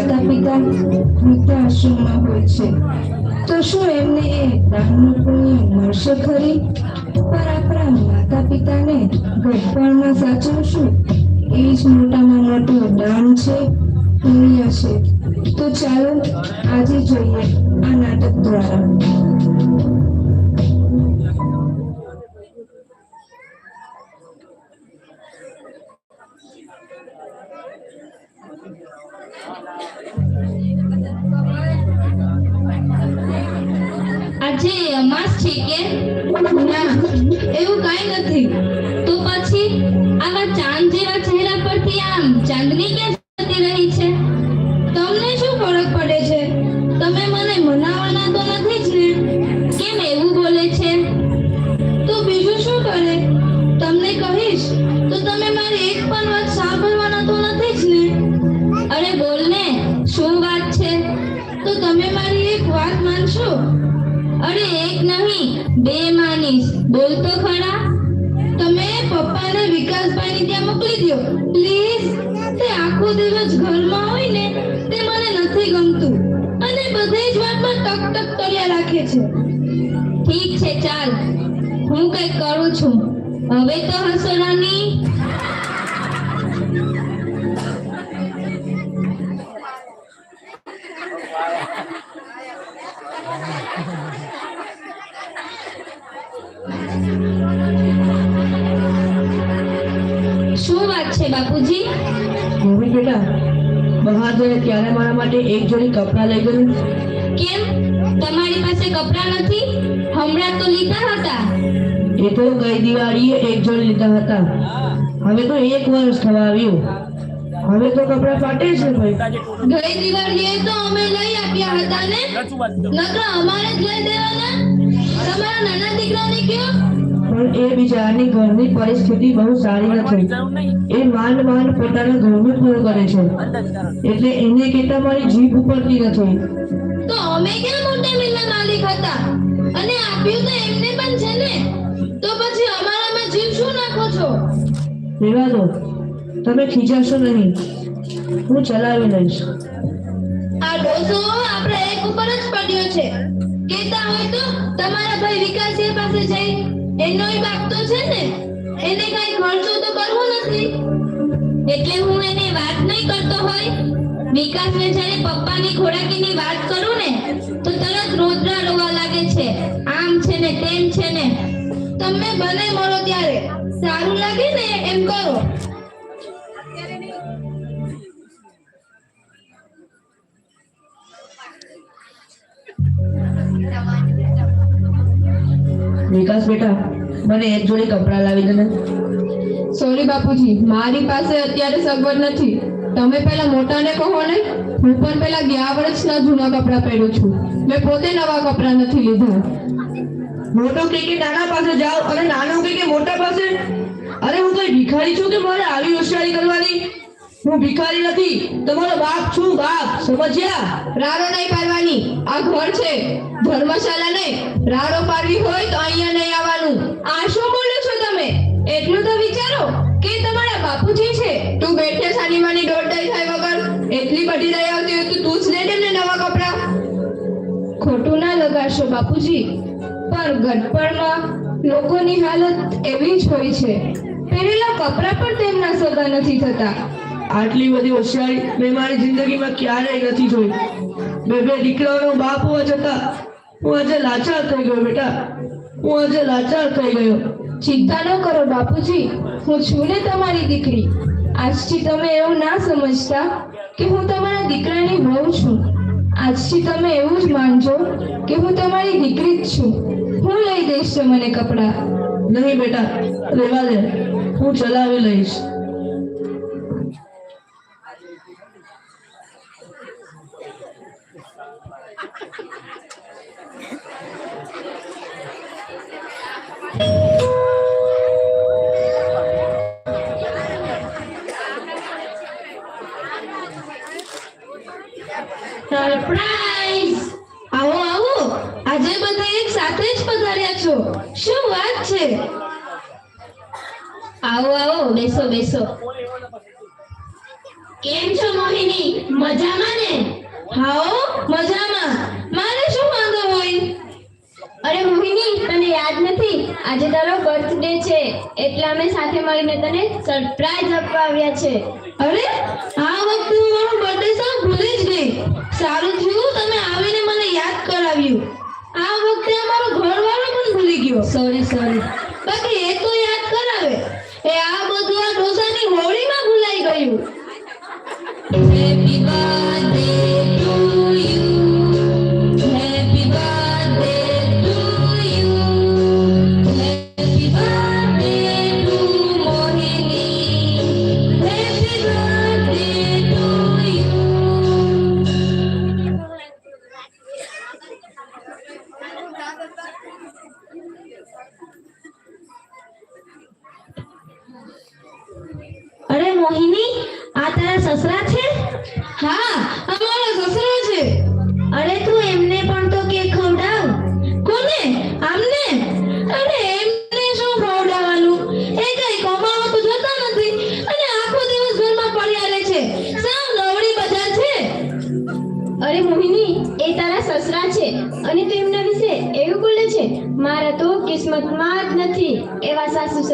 માતા પિતા વૃદ્ધાશ્રમમાં હોય છે તો શું એમને એ દાનનું પુણ્ય મળશે ખરી? પર આપણા માતા પિતાને ગઢપણમાં સાચવશું એ જ મોટામાં મોટું દાન છે, પુણ્ય છે. તો ચાલો આજે જોઈએ આ નાટક દ્વારા. આજે અમાસ છે કે ના એવું કાંઈ નથી. તો પછી આવા ચાંદ જેવા ચહેરા પરથી આમ ચાંદની ક્યાં જતી રહી છે? તમને શું ફરક પડે છે? તમે મને મનાવવાના તો નથી જ ને? કેમ એવું બોલે છે? તો બીજું શું કરે? તમને કહીશ? તો તમે મારી એક પણ વાત બે માનીશ. બોલ તો ખરા. તમે પપ્પાને વિકાસભાઈને ત્યાં મોકલી દો પ્લીઝ. તે આખો દિવસ ઘરમાં હોય ને, તે મને નથી ગમતું. અને બધી જ વાતમાં ટક ટક કર્યા રાખે છે. ઠીક છે, ચાલ. હું કઈ કરું છું. હવે તો હસો બેટા ત્યારે મારા માટે એક જોડી કપડાં લઈ ગયું. કેમ? તમારી પાસે કપડાં નથી? હમણાં તો લીધા હતા. એ તો ગઈ દિવાળીએ એક જોડી લીધા હતા. હવે તો એક વર્ષ થવા આવ્યું. હવે તો કપડાં ફાટે છે ભાઈ. ગઈ દિવાળીએ તો અમે લઈ આપ્યા હતા ને? નકર અમારે જ લઈ દેવાના? તમારા નાના દીકરાને કયો? પણ એ બિચારાની ઘરની પરિસ્થિતિ બહુ સારી નથી. એ માંડ માંડ પોતાના ઘરનું પૂરું કરે છે. એટલે એને કહેતા મારી જીભ ઉપરતી નથી. તો અમે ક્યાં મોટા મિલના માલિક હતા? અને આપ્યું તો એમને પણ છે ને? તો પછી અમારામાં જીવ શું નાખો છો? રેવા દો. તમે ખીજાશો નહીં. હું ચલાવી લઈશ. આ ડોસો આપણે એક ઉપર જ પડ્યો છે. કહેતા હોય તો તમારા ભાઈ વિકાસ પાસે જઈ એનોય બાપ તો છે ને, એને કઈ ખર્ચો તો કરવો નથી. એટલે હું એને વાત નહીં કરતો હોય, વિકાસને જ્યારે પપ્પાની ખોરાકીની વાત કરું ને, તો તરત રોદરા રોવા લાગે છે. આમ છે ને તેમ છે ને. તમે બને મળો ત્યારે. સારું લાગે ને એમ કરો. વિકાસ બેટા મને એક જોડી કપડાં લાવી દે સોરી બાપુજી મારી પાસે અત્યારે સગવડ નથી. તમે પેલા મોટાને કહો ને હું પણ પેલા ગયા વર્ષના જૂના કપડાં પહેરું છું. મેં પોતે નવા કપડાં નથી લીધા. મોટો કે કે નાના પાસે જાઓ અને નાનો કે કે મોટા પાસે? અરે હું તો ભિખારી છું કે મારે આવી હોશિયારી કરવાની? હું ભિખારી નથી. તમારો બાપ છું, બાપ. સમજ્યા? રાડો નહીં પાડવાની. આ ઘર છે. ધર્મશાળા ને રાડો પાડવી હોય તો અહીંયા નહીં આવવાનું. આ શું બોલો છો તમે? એટલું તો વિચારો કે તમારા બાપુજી છે. તું બેઠે સાનીમાની દોડધાઈ થાય વગર એટલી બધી દયા આવતી હોય તો તું જ લે ને નવા કપડા. ખોટું ના લગાડશો બાપુજી. પણ ગઢપણમાં લોકોની હાલત એવી જ હોય છે. પહેરેલા કપડાં પણ તેમના સગા નથી થતા. આટલી બધી હોશિયારી મેં મારી જિંદગીમાં ક્યારેય નથી જોઈ. બે બે દીકરાઓનો બાપ હોવા છતાં હું આજે લાચાર થઈ ગયો બેટા. હું આજે લાચાર થઈ ગયો. ચિંતા ન કરો બાપુજી. હું છું ને તમારી દીકરી. આજથી તમે એવું ના સમજતા કે હું તમારા દીકરાની વહુ છું. આજથી તમે એવું જ માનજો કે હું તમારી દીકરી જ છું. હું લઈ દઈશ મને કપડાં. નહીં બેટા રેવા દે. હું ચલાવી લઈશ. સરપ્રાઈઝ આવો આવો આજે બધા એક સાથે જ પધાર્યા છો શું વાત છે આવો આવો બેસો બેસો કેમ છો મોહિની મજામાં ને હાઓ મજામાં મારે શું વાંધો હોય અરે મોહિની તને યાદ નથી આજે તારો બર્થડે છે એટલે અમે સાથે મળીને તને સરપ્રાઈઝ આપવા આવ્યા છે. અરે આ વખતે હું મારો બર્થડે સાવ ભૂલી જ ગઈ. સારું થયું તમે આવીને મને યાદ કરાવ્યું. આ વખતે અમારો ઘરવાળો પણ ભૂલી ગયો. સોરી સોરી બાકી એ તો યાદ કરાવે. એ આ બધું આ ઢોસાની હોળીમાં ભૂલાઈ ગયું.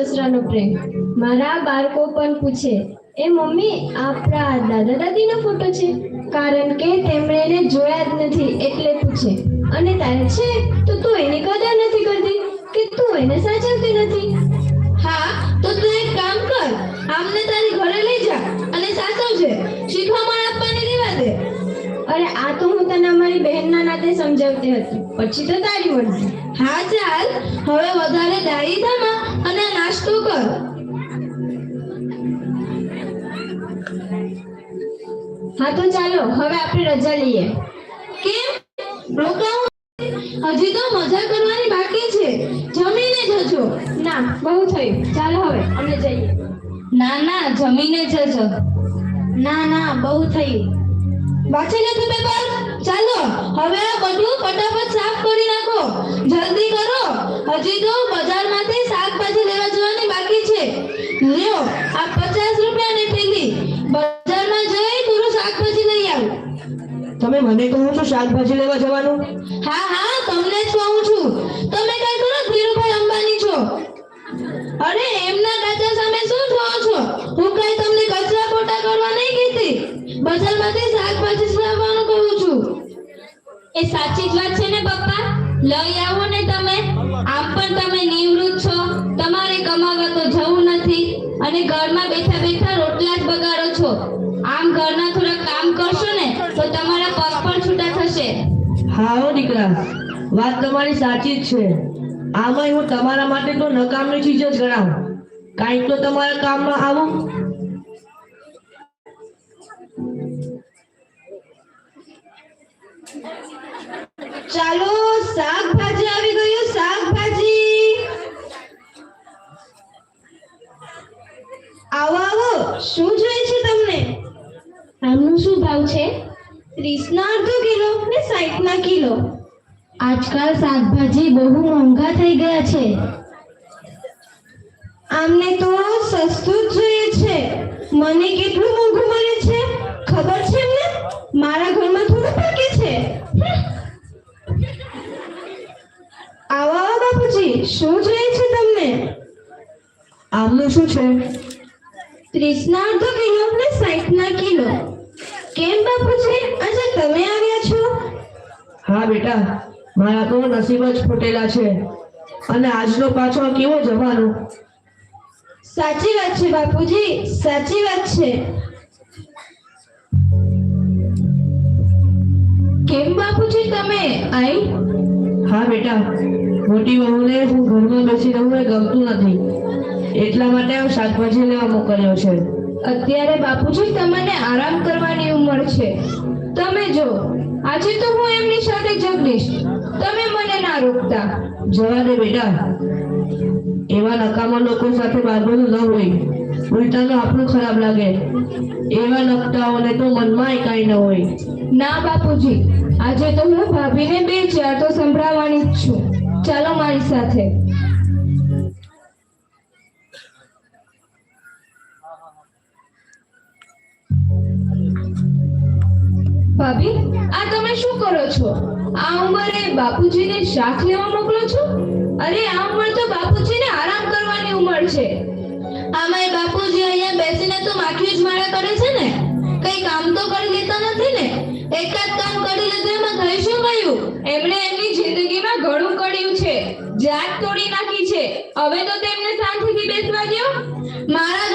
સસરાનો પ્રેમ મારા બાળકો પણ પૂછે, એ મમ્મી, આપણા દાદા દાદીનો ફોટો છે? કારણ કે તેમણે એને જોયા જ નથી એટલે પૂછે, અને તારે છે? તો તું એની કદર નથી કરતી કે તું એને સાચવતી નથી? હા, તો તું એક કામ કર, આમને તારી ઘરે લઈ જા અને સાચવજે શીખવામાં આપવાની રહેવા દે. અરે, આ તો હું તને અમારી બહેનના નાતે સમજાવતી હતી, પછી તો તારી મરજી. હા, ચાલ, હવે વધારે ડાળી થામા અને નાસ્તો કર. હા, તો ચાલો, હવે આપણે રજા લઈએ. કેમ? રોકાવું હજી તો મજા કરવાની બાકી છે. જમીને જજો. ના, બહુ થયું. ચાલો હવે, અમે જઈએ. ના ના, જમીને જજો. ના ના, બહુ થયું. વાંચી નથી પેપર ચાલો હવે આ બધું ફટાફટ સાફ કરી નાખો. જલ્દી કરો. હજી તો બજારમાંથી શાકભાજી લેવા જવાની બાકી છે. લ્યો આ પચાસ રૂપિયાની થેલી. બજારમાં જઈ થોડું શાકભાજી લઈ આવ. તમે મને કહો છો શાકભાજી લેવા જવાનું? હા હા તમને જ કહું છું. તમે કઈ કરો ધીરુભાઈ અંબાની છો. અરે એમના કાચા સામે શું જોવો છો? હું કઈ તમને કચરા પોટા કરવા નહીં કીધી બજારમાંથી શાકભાજી લાવવાનું કહું છું. એ સાચી જ વાત છે ને પપ્પા? લઈ આવો ને તમે. આમ પણ તમે નિવૃત્ત છો. તમારે કમાવા તો જવું નથી. અને ઘરમાં બેઠા બેઠા રોટલા જ બગાડો છો. આમ ઘરના થોડા કામ કરશો ને, તો તમારા પગ પણ છૂટા થશે. હાઓ દીકરા, વાત તમારી સાચી જ છે. આમાં હું તમારા માટે તો નકામની ચીજ જ ગણાવું. કાંઈક તો તમારા કામમાં આવું. ચાલો શાકભાજી આવી ગયું શાકભાજી. આવો આવો શું જોઈએ છે તમને? આમનું શું ભાવ છે? ત્રીસના અડધો કિલો ને સાઠના કિલો. આજકાલ શાકભાજી બહુ મોંઘા થઈ ગયા છે. આમને તો સસ્તું જ જોઈએ છે. મને કેટલું મોંઘું મળે છે? ખબર છે એમને? મારા ઘરમાં થોડું પાકે છે. આવો બાપુજી શું જોઈએ છે તમને? આમનું શું છે? ત્રીસના અડધો કિલો ને સાઠના કિલો. કેમ બાપુજી? આજે તમે આવ્યા છો? હા બેટા મારા તો નસીબ જ ફૂટેલા છે. અને આજનો પાછો કેવો જવાનો? સાચી વાત છે બાપુજી સાચી વાત છે. કેમ બાપુજી તમે? આઈ હા બેટા મોટી વહુને હું ઘરમાં બેસી રહું એ ગમતું નથી. એટલા માટે હું શાકભાજી લેવા મોકલ્યો છે. અત્યારે બાપુજી તમને આરામ કરવાની ઉંમર છે. તમે જો આજે તો હું એમની સાથે જગદીશ તમે મને ના રોકતા. જવા દે બેટા. એવા નકામા લોકો સાથે બાંધવાનું ન હોય. ઉલટાનું આપણું ખરાબ લાગે. એવા લગતાઓને તો મનમાં કાંઈ ન હોય. ના બાપુજી આજે તો હું ભાભીને બે ચાર તો સંભળાવવાની જ છું. ચાલો મારી સાથે. ભાભી, આ તમે શું કરો છો? આ ઉંમરે બાપુજીને શાક લેવા મોકલો છો? અરે, આ ઉંમર તો બાપુજીને આરામ કરવાની ઉંમર છે. આમાં બાપુજી અહીંયા બેસીને તો માખી જ મારા કરે છે ને? કઈ કામ તો કરી લેતા નથી ને? એકાદ કામ કરી લીધું, એમાં થઈ શું ગયું. એમણે એમની જિંદગીમાં ઘણું કર્યું છે. જાત તોડી નાખી છે. હવે તો તેમને શાંતિથી બેસવા દો મારા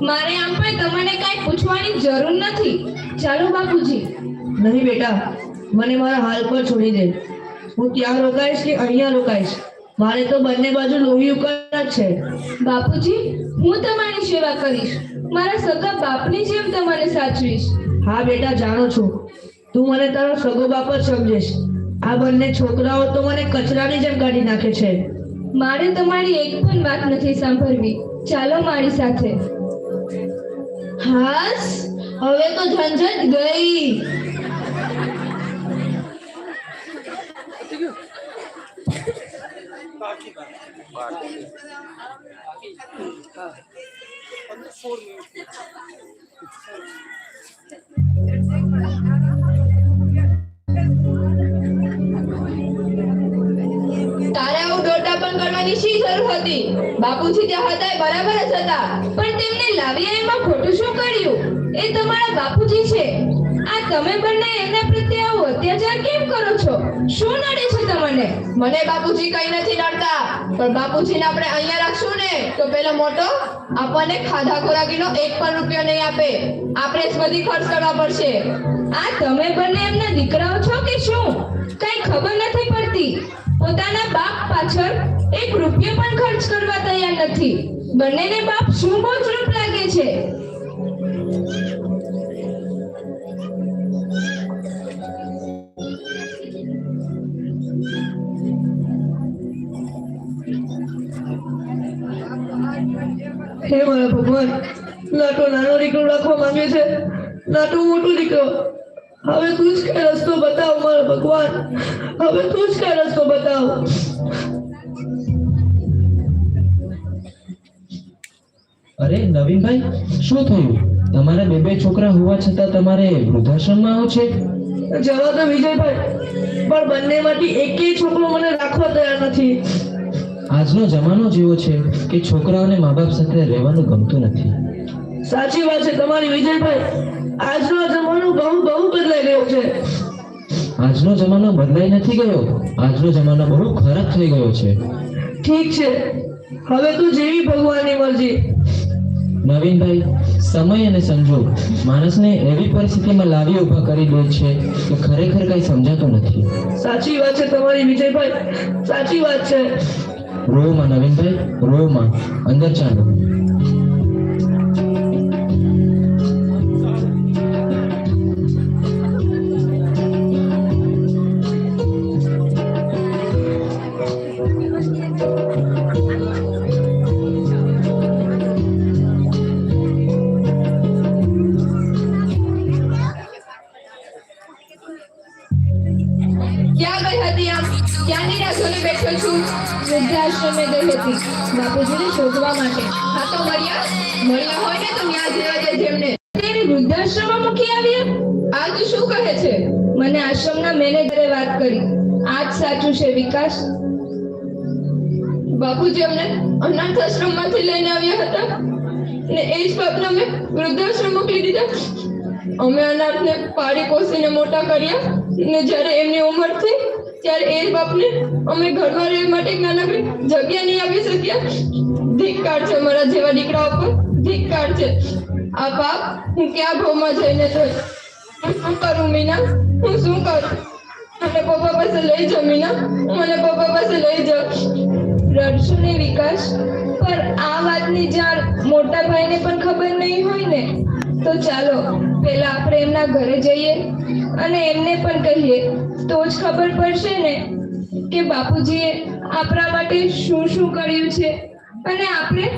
મારે આમ પણ તમને કાંઈ પૂછવાની જરૂર નથી. ચાલો બાપુજી. નહીં બેટા મને મારા હાલ પર છોડી દે. હું ત્યાં રોકાઈશ કે અહીંયા રોકાઈશ? મારે તો બંને બાજુ લોહી ઉકળ જ છે. બાપુજી હું તમારી સેવા કરીશ. મારા સગા બાપની જેમ તમારે સાચવીશ. હા બેટા જાણો છું. તું મને તારો સગો બાપ જ સમજેશ. આ બંને છોકરાઓ તો મને કચરાની જેમ કાઢી નાખે છે. મારે તમારી એક પણ વાત નથી સાંભળવી. ચાલો મારી સાથે. હાસ હવે તો ઝંઝટ ગઈ તારે પણ કરવાની શી જરૂર હતી? બાપુજી ત્યાં હતા એ બરાબર જ હતા. પણ તેમને લાવ્યા એમાં ખોટું શું કર્યું? એ તમારા બાપુજી છે. આ તમે બંને એમના પ્રત્યે આવો અત્યાચાર કેમ કરો છો? શું નડે છે તમને? મને બાપુજી કઈ નથી નડતા. પણ બાપુજીને આપણે અહીંયા રાખશું ને, તો પેલો મોટો આપણને ખાધા ખોરાકીનો એક પણ રૂપિયો નહીં આપે. આપણે જ બધી ખર્ચ કરવા પડશે. આ તમે બંને એમના દીકરાઓ છો કે શું? કઈ ખબર નથી પડતી. પોતાના બાપ પાછળ એક રૂપિયો પણ ખર્ચ કરવા તૈયાર નથી. બંનેને બાપ શું બોજરૂપ લાગે છે? હે મારા ભગવાન ના તો નાનો દીકરો રાખવા માંગે છે. ના તો મોટો દીકરો. હવે તું જ કઈ રસ્તો બતાવ મારો ભગવાન. હવે તું જ કઈ રસ્તો બતાવ. અરે નવીનભાઈ શું થયું? તમારા બે બે છોકરા હોવા છતાં તમારે વૃદ્ધાશ્રમમાં આવો છે? જવા તો વિજયભાઈ પણ બંનેમાંથી એકેય છોકરો મને રાખવા તૈયાર નથી. આજનો જમાનો જેવો છે કે છોકરાઓને મા બાપ સાથે રહેવાનું ગમતું નથી. સાચી વાત છે તમારી વિજયભાઈ. આજનો જમાનો બહુ બહુ બદલાઈ ગયો છે. આજનો જમાનો બદલાઈ નથી ગયો. આજનો જમાનો બહુ ખરાબ થઈ ગયો છે. ઠીક છે. હવે તો જેવી ભગવાનની મરજી. નવીનભાઈ સમય અને સંજોગ માણસને એવી પરિસ્થિતિમાં લાવી ઊભા કરી દે છે કે ખરેખર કઈ સમજાતું નથી. સાચી વાત છે તમારી વિજયભાઈ. સાચી વાત છે. રોમાં નવીનભાઈ રોમાં. અંદર ચાલો. વૃદ્ધાશ્રમમાં મૂકી આવ્યા? આ શું કહે છે? મને આશ્રમના મેનેજરે વાત કરી. આજ સાચું છે વિકાસ? બાપુજી અમને અનાથ આશ્રમમાંથી લઈને આવ્યા હતા. ને એ જ બાપને અમે વૃદ્ધાશ્રમ મોકલી દીધા. અમે અનાથને પાડી પોસીને મોટા કર્યા. ને જ્યારે એમની ઉંમર થઈ, ત્યારે એ બાપને અમે ઘરમાં રહેવા માટે નાનકડી જગ્યા નહીં આપી શક્યા. ધિક્કાર છે અમારા જેવા દીકરાઓ પર. ધિક્કાર છે. આ બાપ હું ક્યાં ભોમાં જઈને જોઈ હું શું કરું મીના? હું શું કરું? મને પપ્પા પાસે લઈ જાઓ મીના. મને પપ્પા પાસે લઈ જાઓ. રડશું ને વિકાસ? પણ આ વાતની જાણ મોટા ભાઈને પણ ખબર નહીં હોય ને. તો ચાલો, પહેલા આપણે એમના ઘરે જઈએ અને એમને પણ કહીએ. તો જ ખબર પડશે ને કે બાપુજીએ આપણા માટે શું શું કર્યું છે. અને આપણે